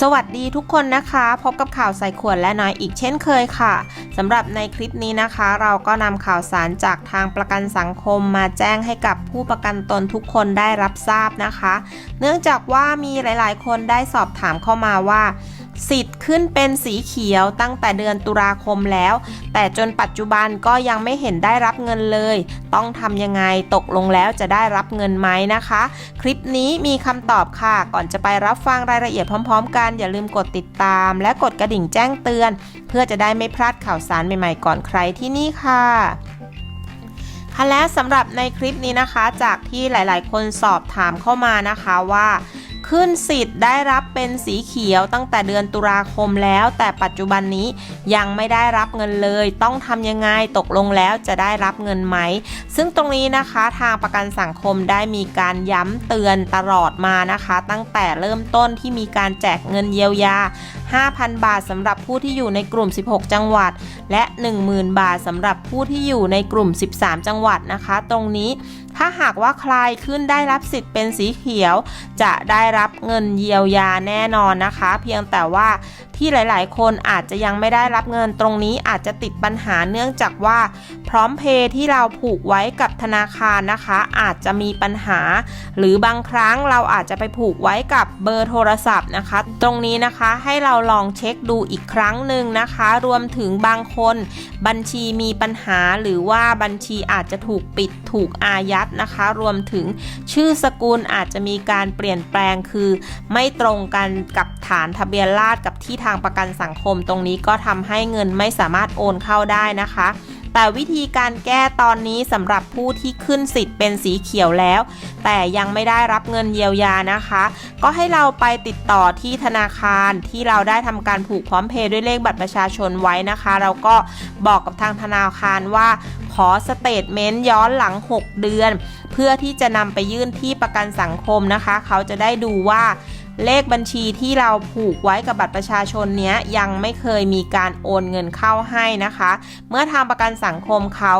สวัสดีทุกคนนะคะ พบกับข่าวใส่ขวดและน้อยอีกเช่นเคยค่ะสำหรับในคลิปนี้นะคะ เราก็นำข่าวสารจากทางประกันสังคมมาแจ้งให้กับผู้ประกันตนทุกคนได้รับทราบนะคะ เนื่องจากว่ามีหลาย ๆ คนได้สอบถามเข้ามาว่า สิทธิ์ขึ้นเป็นสีเขียวตั้งแต่เดือนตุลาคมแล้ว แต่จนปัจจุบันก็ยังไม่เห็นได้รับเงินเลย ต้องทำยังไงตกลงแล้วจะได้รับเงินไหมนะคะ คลิปนี้มีคำตอบค่ะ ก่อนจะไปรับฟังรายละเอียดพร้อม ๆ กันอย่าลืมกดติดตาม และกดกระดิ่งแจ้งเตือน เพื่อจะได้ไม่พลาดข่าวสารใหม่ๆก่อนใครที่นี่ค่ะค่ะและสำหรับในคลิปนี้นะคะ จากที่หลายๆ คนสอบถามเข้ามานะคะว่า ขึ้นสิทธิ์ได้รับเป็นสีเขียวตั้งแต่เดือนตุลาคมแล้ว แต่ปัจจุบันนี้ยังไม่ได้รับเงินเลย ต้องทำยังไงตกลงแล้วจะได้รับเงินไหม ซึ่งตรงนี้นะคะทางประกันสังคมได้มีการย้ำเตือนตลอดมานะคะ ตั้งแต่เริ่มต้นที่มีการแจกเงินเยียวยา 5,000 บาทสำหรับผู้ที่อยู่ในกลุ่ม 16 จังหวัด และ 10,000 บาทสำหรับผู้ที่อยู่ในกลุ่ม 13 จังหวัดนะคะ ตรงนี้ ถ้าหากว่าใครขึ้นได้รับสิทธิ์เป็นสีเขียว จะได้รับเงินเยียวยาแน่นอนนะคะ เพียงแต่ว่าที่หลาย ๆ คนอาจจะยังไม่ได้รับเงินตรงนี้อาจจะติดปัญหาเนื่องจากว่า พร้อมเพย์ที่เราผูกไว้กับธนาคารนะคะ อาจจะมีปัญหา หรือบางครั้งเราอาจจะไปผูกไว้กับเบอร์โทรศัพท์นะคะ ตรงนี้นะคะให้เราลองเช็คดูอีกครั้งหนึ่งนะคะ รวมถึงบางคน บัญชีมีปัญหาหรือว่าบัญชีอาจจะถูกปิดถูกอายัดนะคะ รวมถึงชื่อสกุลอาจจะมีการเปลี่ยนแปลงคือ ไม่ตรงกันกับฐานทะเบียนราษฎรกับที่ทางประกันสังคมตรงนี้ก็ทำให้เงินไม่สามารถโอนเข้าได้นะคะ แต่วิธีการแก้ตอนนี้สำหรับผู้ที่ขึ้นสิทธิ์เป็นสีเขียวแล้ว แต่ยังไม่ได้รับเงินเยียวยานะคะ ก็ให้เราไปติดต่อที่ธนาคารที่เราได้ทำการผูกพร้อมเพย์ด้วยเลขบัตรประชาชนไว้นะคะ เราก็บอกกับทางธนาคารว่าขอสเตทเมนต์ย้อนหลัง 6 เดือน เพื่อที่จะนำไปยื่นที่ประกันสังคมนะคะ เขาจะได้ดูว่า เลขบัญชีที่เราผูกไว้กับบัตรประชาชนเนี้ยยังไม่เคยมีการโอนเงินเข้าให้นะคะ เมื่อทางประกันสังคมเขา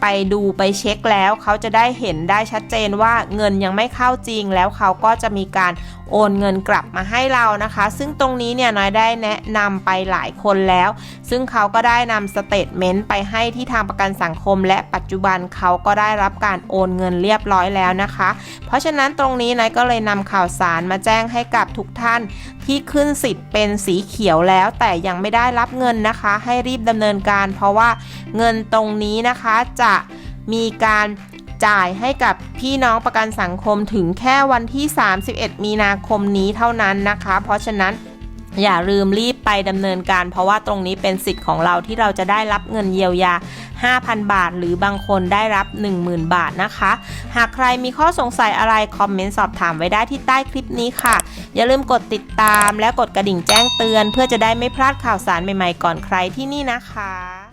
ไปดูไปเช็คแล้วเขาจะได้เห็นได้ชัดเจนว่าเงินยังไม่เข้าจริง แล้วเขาก็จะมีการโอนเงินกลับมาให้เรานะคะ ซึ่งตรงนี้เนี่ยน้อยได้แนะนำไปหลายคนแล้ว ซึ่งเขาก็ได้นำสเตทเมนต์ไปให้ที่ทางประกันสังคม และปัจจุบันเขาก็ได้รับการโอนเงินเรียบร้อยแล้วนะคะ เพราะฉะนั้นตรงนี้นายก็เลยนำข่าวสารมาแจ้งให้กับทุกท่านที่ขึ้นสิทธิ์เป็นสีเขียวแล้ว แต่ยังไม่ได้รับเงินนะคะ ให้รีบดำเนินการ เพราะว่าเงินตรงนี้นะคะจะจะมีการจ่ายให้กับพี่น้องประกันสังคมถึงแค่วันที่ 31 มีนาคมนี้เท่านั้นนะคะ เพราะฉะนั้นอย่าลืมรีบไปดำเนินการ เพราะว่าตรงนี้เป็นสิทธิ์ของเราที่เราจะได้รับเงินเยียวยา 5,000 บาท หรือบางคนได้รับ 10,000 บาทนะคะ หากใครมีข้อสงสัยอะไร คอมเมนต์สอบถามไว้ได้ที่ใต้คลิปนี้ค่ะ อย่าลืมกดติดตามและกดกระดิ่งแจ้งเตือน เพื่อจะได้ไม่พลาดข่าวสารใหม่ๆก่อนใครที่นี่นะคะ